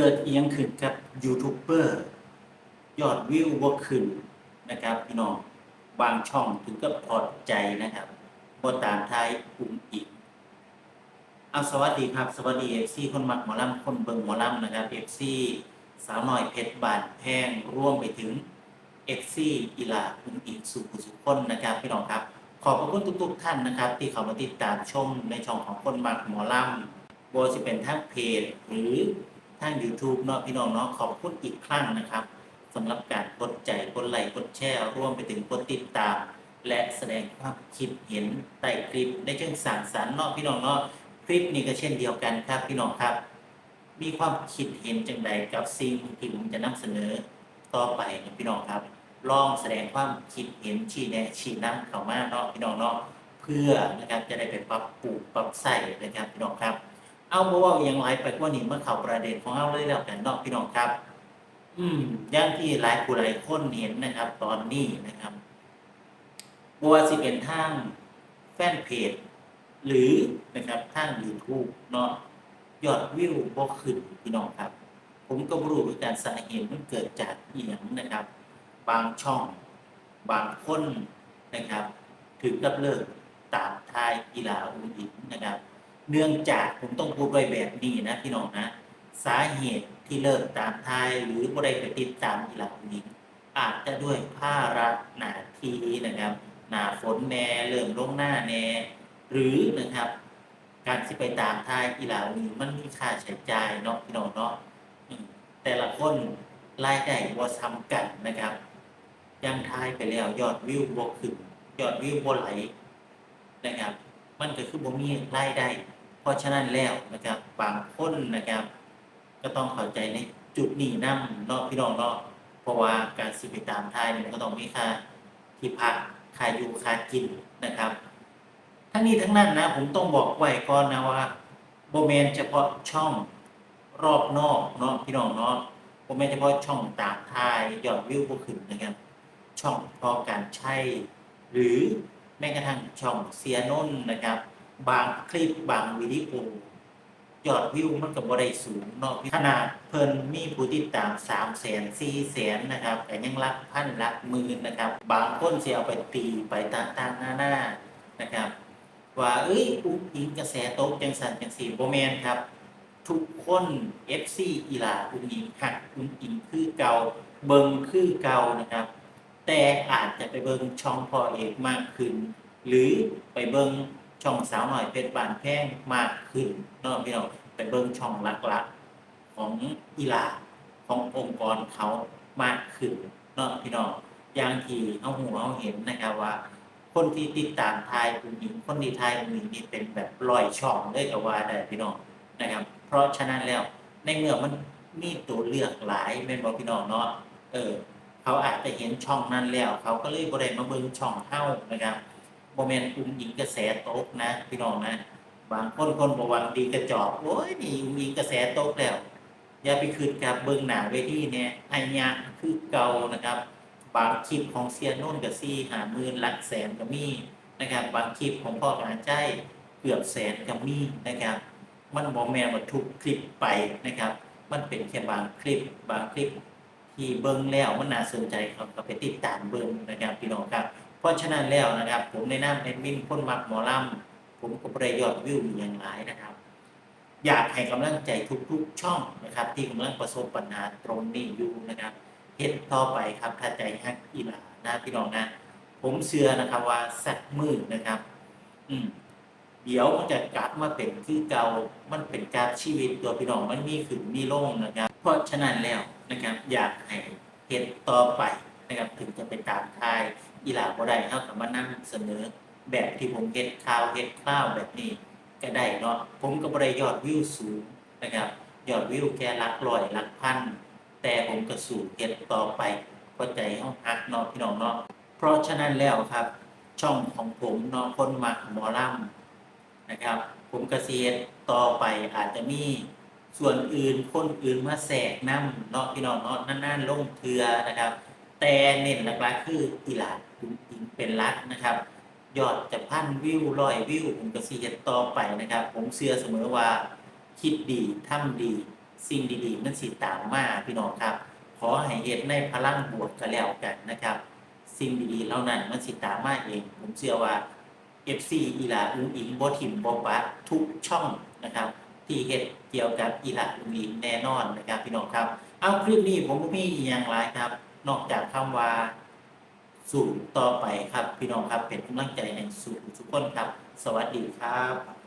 เกิดเอียงขึ้นกับยูทูบเบอร์ยอดวิวบ่ขึ้นนะครับ พี่น้องบางช่องถึงกับถอดใจนะครับบ่ตามทายกลุ่มอีกเอาสวัสดีครับ สวัสดีเอฟซีคนหมักหมอลำคนเบิงหมอลำนะครับเอฟซีสาวน้อยเพชรบานแพงร่วมไปถึงเอฟซีอีลาคุณอีกสุขุสุขคนนะครับพี่น้องครับ ขอบพระคุณทุก ๆ ท่านนะครับ ที่เข้ามาติดตามชมในช่องของคนหมักหมอลำโบจะเป็นทั้งเพจหรือ ทาง YouTube เนาะพี่น้องเนาะขอบคุณอีกครั้งนะครับสำหรับการกดใจกดไลค์กดแชร์ร่วมไปถึงกดติดตาม และแสดงความคิดเห็นใต้คลิปได้เชิงสังสรรค์เนาะพี่น้องเนาะคลิปนี้ก็เช่นเดียวกันครับพี่น้องครับ มีความคิดเห็นจังใดกับสิ่งที่ผมจะนำเสนอต่อไปนะพี่น้องครับ ลองแสดงความคิดเห็นชี้แนะชี้นำเข้ามาเนาะพี่น้องเนาะเพื่อนะครับจะได้ไปปรับปรุงปรับใส่นะครับพี่น้องครับ เอาบ่เว่าอย่างไรไปกว่านี้เมื่อเข้าประเด็นของเราเลยแล้วกันเนาะพี่น้องครับ อืมอย่างที่หลายผู้หลายคนเห็นนะครับ ตอนนี้นะครับบ่ว่าสิเป็นทางแฟนเพจหรือนะครับทาง YouTube เนาะยอดวิวบ่ขึ้นพี่น้องครับ ผมก็บ่รู้ว่าการสาเหตุมันเกิดจากอีหยังนะครับ บางช่องบางคนนะครับ ถึงกับเลิกตามทายกีฬาอุ้งอิงนะครับ เนื่องจากผมต้องพูดไว้แบบนี้นะพี่น้องนะสาเหตุที่เลิกตามทายหรือบ่ได้ไปติดตามกีฬาอุ้งอิงอาจจะด้วยภาระหน้าที่นะครับ หน้าฝนแน่เริ่มลงหน้าแน่หรือนะครับ การที่ไปตามทายกีฬานี้มันมีค่าใช้จ่ายเนาะพี่น้องเนาะแต่ละคนรายได้บ่ซ้ำกันนะครับยังทายไปแล้วยอดวิวบ่ขึ้นยอดวิวบ่ไหลนะครับ มันก็คือบ่มีรายได้ เพราะฉะนั้นแล้วนะครับบางคนนะครับ ก็ต้องเข้าใจในจุดนี้นํเนาะพี่น้องเนาะเพราะว่าการสิไปตามท้ายเนี่ยมันก็ต้องมีค่าที่พักค่าอยู่ค่ากินนะครับ ทั้งนี้ทั้งนั้นนะผมต้องบอกไว้ก่อนนะว่าโบแมนเฉพาะช่องรอบนอกเนาะพี่น้องเนาะโบแมนเฉพาะช่องตามทายยอดวิวบ่ขึ้นนะครับ ช่องพอการใช้ หรือแม้กระทั่งช่องเสียนนนะครับ บางคลิปบางวิดีโอยอดวิวมันก็บ่ได้สูงเนาะขนาดเพิ่นมีผู้ติดตาม3แสน4แสนนะครับแต่ยังรักพันรักหมื่นนะครับ บางคนสิเอาไปตีไปต่างๆหน้าๆนะครับ ว่าเอ้ยอุ้งอิงกระแสตกจังสันจังสีโบแมนครับ ทุกคน FC อีหลาอุ้งอิงหักอุ้งอิงคือเก่าเบิงคือเก่านะครับ แต่อาจจะไปเบิงช่องพอเอกมากขึ้น หรือไปเบิง ช่องสาวหน่อยเพชรบานแพงมากขึ้นนาะพี่น้องไปเบิ้งช่องลักๆของอีลาขององค์กรเขามากขึ้นนาะพี่น้องอย่างที่เขาหูเขาเห็นนะครับว่า คนที่ติดตามทยคุณหญิงคนที่ไทยคุณหญิงนี่เป็นแบบลอยช่องเลยก็ว่าได้พี่น้องนะครับ เพราะฉะนั้นแล้วในเมื่อมันมีตัวเลือกหลายแม่นบ่พี่น้องเนาะเออ เขาอาจจะเห็นช่องนั้นแล้ว เขาก็เลยบ่ได้มาเบิ่งช่องเฮานะครับ บ่แม่นอุ้งหญิงกระแสตกนะพี่น้องนะบางคนคนบ่หวังดีกระจอกโอ้ยนี่อุ้งหญิงกระแสตกแล้ว อย่าไปคืนกับเบิ่งหน้าเวทีเนี่ยไอ้ยะคือเก่านะครับ บางคลิปของเซียนนุ่นกับซี่หามื่นหลักแสนก็มีนะครับ บางคลิปของพ่อการใจเกือบแสนก็มีนะครับ มันบอแมนว่าทุกคลิปไปนะครับ มันเป็นแค่บางคลิปบางคลิปที่เบิ้งแล้วมันน่าสนใจเขาก็ไปติดตามเบิ้งนะครับพี่น้องครับ เพราะฉะนั้นแล้วนะครับ ผมในนามแอดมินคนมักหมอลำผมก็ประยอดวิวอย่างหลายนะครับ อยากให้กำลังใจทุกๆช่องนะครับ ที่กำลังประสบปัญหาตรงนี้อยู่นะครับเฮ็ดต่อไปครับถ้าใจฮักอีหลานะพี่น้องนะ ผมเชื่อนะครับว่าสักมือนะครับ อืมเดี๋ยวมันจะกลับมาเป็นคือเก่ามันเป็นการชีวิตตัวพี่น้องมันมีขึ้นมีลงนะครับ เพราะฉะนั้นแล้วนะครับ อยากให้เฮ็ดต่อไปนะครับถึงจะไปตามทาย อีหลาบ่ได้เฮาก็มานั่งเสนอแบบที่ผมเฮ็ดข่าวเฮ็ดคราวแบบนี้ก็ได้เนาะผมก็บ่ได้ยอดวิวสูงนะครับยอดวิวแค่หลักร้อยหลักพัน แต่ผมก็สู่เฮ็ดต่อไปเพราะใจเฮาฮักเนาะพี่น้องเนาะเพราะฉะนั้นแล้วครับ ช่องของผมเนาะคนมักหมอลำนะครับ ผมก็สิเฮ็ดต่อไปอาจจะมีส่วนอื่นคนอื่นมาแทรกนำเนาะพี่น้องเนาะนานๆลงเทือนะครับ แต่เน้นหลักๆคืออีหลา ดจริงเป็นลักนะครับ ยอดจะพันวิวร้อยวิวผมก็สิเฮ็ดต่อไปนะครับ ผมเชื่อเสมอว่าคิดดีทำดี สิ่งดีๆมันสิตามมาพี่น้องครับ ขอให้เฮ็ดในพลังบวกก็แล้วกันนะครับ สิ่งดีๆเหล่านั้นมันสิตามมาเอง ผมเชื่อว่า FC อีหลาอุ้งอิงบ่ทิมบ่ปะทุกช่องนะครับ ที่เฮ็ดเกี่ยวกับอีหลาอุ้งอิงแน่นอนนะครับ พี่น้องครับ เอาคลิปนี้ผมบ่มีอีหยังหลายครับ นอกจากคำว่า สู่ต่อไปครับ พี่น้องครับเป็นกำลังใจให้สู่ทุกคนครับ สวัสดีครับ